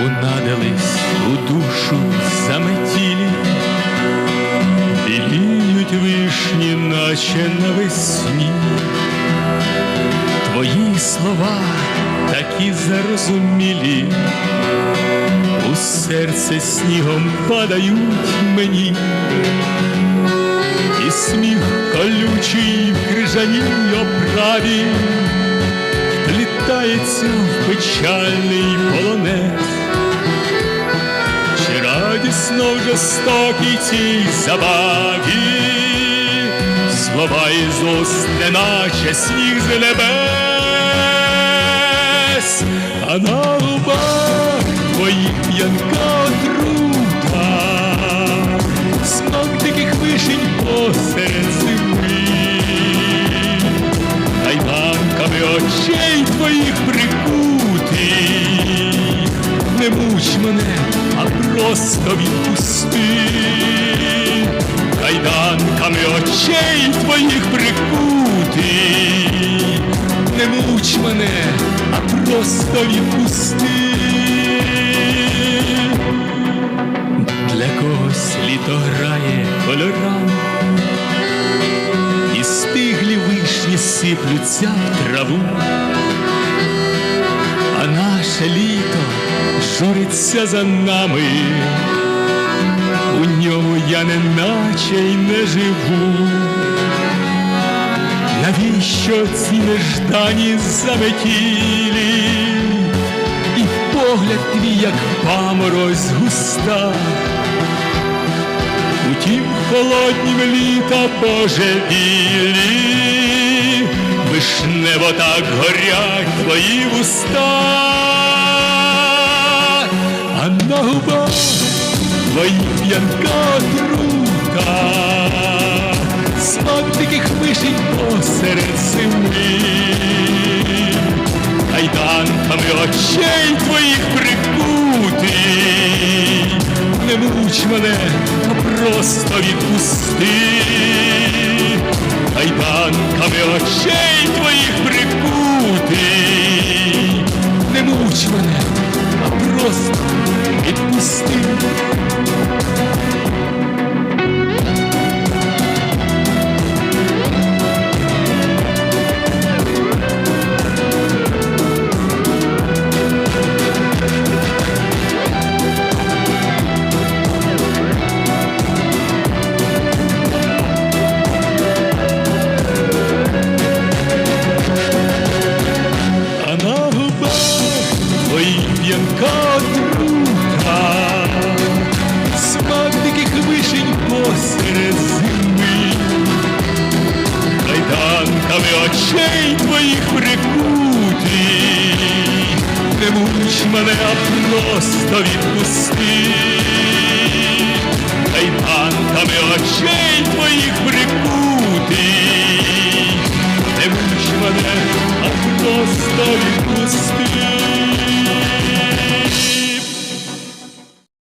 унадались у душу заметілі, біліють вишні, наче навесні. Твої слова такі зарозумілі, у серце снігом падають мені, і сміх колючий в крижаній оправі, Літається в печальний полонець. Радісно жорстокій цій забаві, слова із уст, неначе сніг з небес, а на губах твоїх п'янка отрута, смак диких вишень посеред зими, кайданками очей твоїх прикутий, не муч мене, а просто відпусти, кайданками очей твоїх прикутий, не муч мене, а просто відпусти. Для когось літо грає кольорами, і стиглі вишні сиплються в траву, а наше літо журиться за нами, у ньому я неначе й не живу. Навіщо ці неждані заметілі, і погляд твій, як паморозь густа, Утім, холоднім літа божевілі, вишнево так горять твої вуста, а на губах твої п'янка отрута, смак диких вишень посеред зими, кайданками очей твоїх прикутий, не муч мене, а просто відпусти, кайданками очей твоїх прикутий, очей твоїх прикуті, не муч мене, а просто відпусти, кайданками очей твоїх прикути, не муч мене, а просто відпусти.